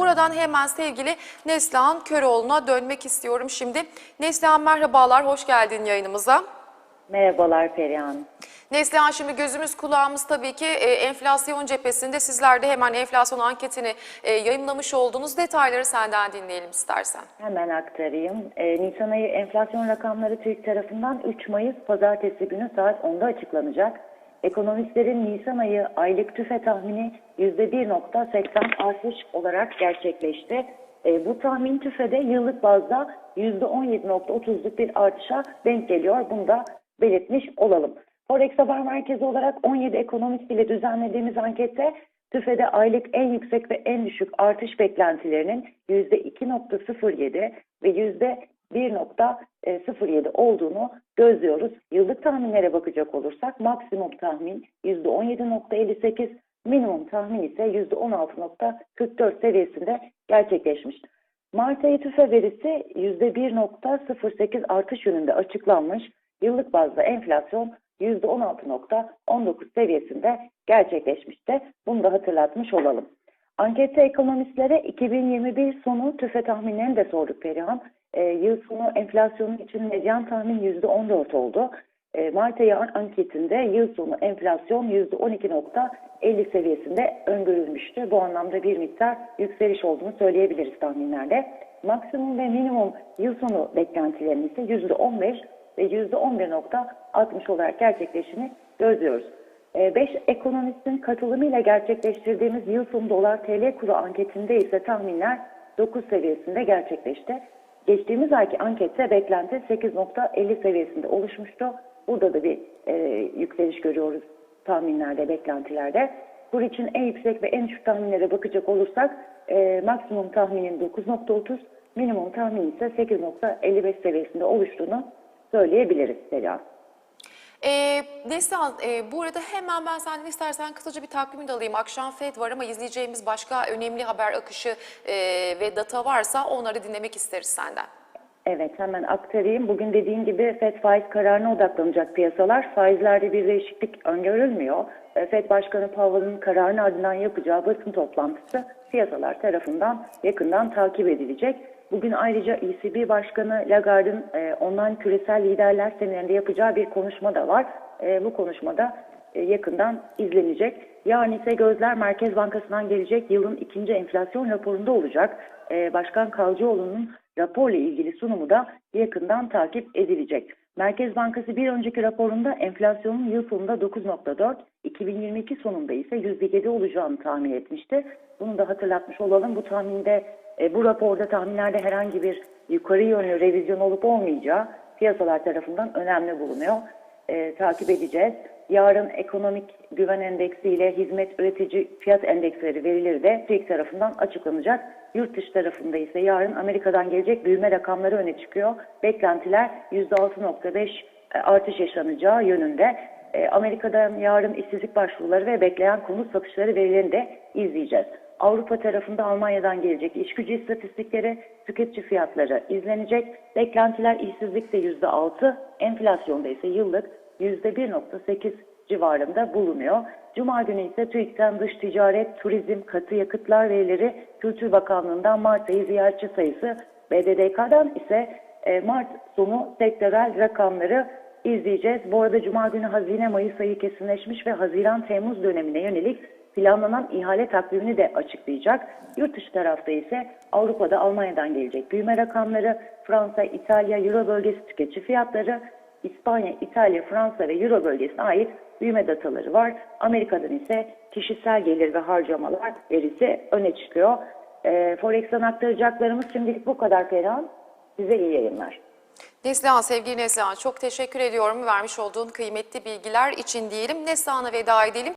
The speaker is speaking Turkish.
Buradan hemen sevgili Neslihan Köroğlu'na dönmek istiyorum şimdi. Neslihan merhabalar, hoş geldin yayınımıza. Merhabalar Perihan. Neslihan şimdi gözümüz kulağımız tabii ki e, enflasyon cephesinde sizler de hemen enflasyon anketini e, yayınlamış olduğunuz detayları senden dinleyelim istersen. Hemen aktarayım. Ee, Nisan ayı enflasyon rakamları TÜİK tarafından 3 Mayıs pazartesi günü saat 10'da açıklanacak. Ekonomistlerin Nisan ayı aylık tüfe tahmini %1.80 artış olarak gerçekleşti. Ee, bu tahmin tüfede yıllık bazda %17.30'luk bir artışa denk geliyor. Bunu da belirtmiş olalım. Forex Haber Merkezi olarak 17 ekonomist ile düzenlediğimiz ankette TÜFE'de aylık en yüksek ve en düşük artış beklentilerinin %2.07 ve %1.07 olduğunu gözlüyoruz. Yıllık tahminlere bakacak olursak maksimum tahmin %17.58, minimum tahmin ise %16.44 seviyesinde gerçekleşmiş. Mart ayı tüfe verisi %1.08 artış yönünde açıklanmış. Yıllık bazda enflasyon %16.19 seviyesinde gerçekleşmişti. Bunu da hatırlatmış olalım. Ankette ekonomistlere 2021 sonu tüfe tahminlerini de sorduk Perihan. E, yıl sonu enflasyonun için medyan tahmin %14 oldu. E, Mart ayı anketinde yıl sonu enflasyon %12.50 seviyesinde öngörülmüştü. Bu anlamda bir miktar yükseliş olduğunu söyleyebiliriz tahminlerde. Maksimum ve minimum yıl sonu beklentilerinin ise %15 ve %11.60 olarak gerçekleşini gözlüyoruz. 5 ekonomistin katılımıyla gerçekleştirdiğimiz yıl sonu dolar TL kuru anketinde ise tahminler 9 seviyesinde gerçekleşti. Geçtiğimiz ayki ankette beklenti 8.50 seviyesinde oluşmuştu. Burada da bir e, yükseliş görüyoruz tahminlerde, beklentilerde. Kur için en yüksek ve en düşük tahminlere bakacak olursak e, maksimum tahminin 9.30, minimum tahmin ise 8.55 seviyesinde oluştuğunu söyleyebiliriz Seliha. E, Neslihan, e, bu arada hemen ben senden istersen kısaca bir takvimi de alayım. Akşam FED var ama izleyeceğimiz başka önemli haber akışı e, ve data varsa onları dinlemek isteriz senden. Evet hemen aktarayım. Bugün dediğim gibi FED faiz kararına odaklanacak piyasalar. Faizlerde bir değişiklik öngörülmüyor. E, FED Başkanı Powell'ın kararını ardından yapacağı basın toplantısı piyasalar tarafından yakından takip edilecek. Bugün ayrıca ECB Başkanı Lagarde'ın e, online küresel liderler seminerinde yapacağı bir konuşma da var. E, bu konuşmada e, yakından izlenecek. Yarın ise gözler Merkez Bankası'ndan gelecek yılın ikinci enflasyon raporunda olacak. E, Başkan Kavcıoğlu'nun raporla ilgili sunumu da yakından takip edilecek. Merkez Bankası bir önceki raporunda enflasyonun yıl sonunda 9.4, 2022 sonunda ise %7 olacağını tahmin etmişti. Bunu da hatırlatmış olalım. Bu tahminde, e, bu raporda tahminlerde herhangi bir yukarı yönlü revizyon olup olmayacağı piyasalar tarafından önemli bulunuyor. E, takip edeceğiz. Yarın ekonomik güven endeksi ile hizmet üretici fiyat endeksleri verileri de TÜİK tarafından açıklanacak. Yurt dışı tarafında ise yarın Amerika'dan gelecek büyüme rakamları öne çıkıyor. Beklentiler %6.5 e, artış yaşanacağı yönünde. E, Amerika'dan yarın işsizlik başvuruları ve bekleyen konut satışları verilerini de izleyeceğiz. Avrupa tarafında Almanya'dan gelecek iş gücü istatistikleri, tüketici fiyatları izlenecek. Beklentiler işsizlikte %6, enflasyonda ise yıllık %1.8 civarında bulunuyor. Cuma günü ise TÜİK'ten dış ticaret, turizm, katı yakıtlar verileri, Kültür Bakanlığı'ndan Mart ayı ziyaretçi sayısı, BDDK'dan ise e, Mart sonu sektörel rakamları izleyeceğiz. Bu arada Cuma günü Hazine Mayıs ayı kesinleşmiş ve Haziran-Temmuz dönemine yönelik planlanan ihale takvimini de açıklayacak. Yurt dışı tarafta ise Avrupa'da Almanya'dan gelecek büyüme rakamları, Fransa, İtalya, Euro bölgesi tüketici fiyatları, İspanya, İtalya, Fransa ve Euro bölgesine ait büyüme dataları var. Amerika'dan ise kişisel gelir ve harcamalar verisi öne çıkıyor. E, Forex'ten aktaracaklarımız şimdilik bu kadar Perihan. Size iyi yayınlar. Neslihan, sevgili Neslihan çok teşekkür ediyorum vermiş olduğun kıymetli bilgiler için diyelim. Neslihan'a veda edelim.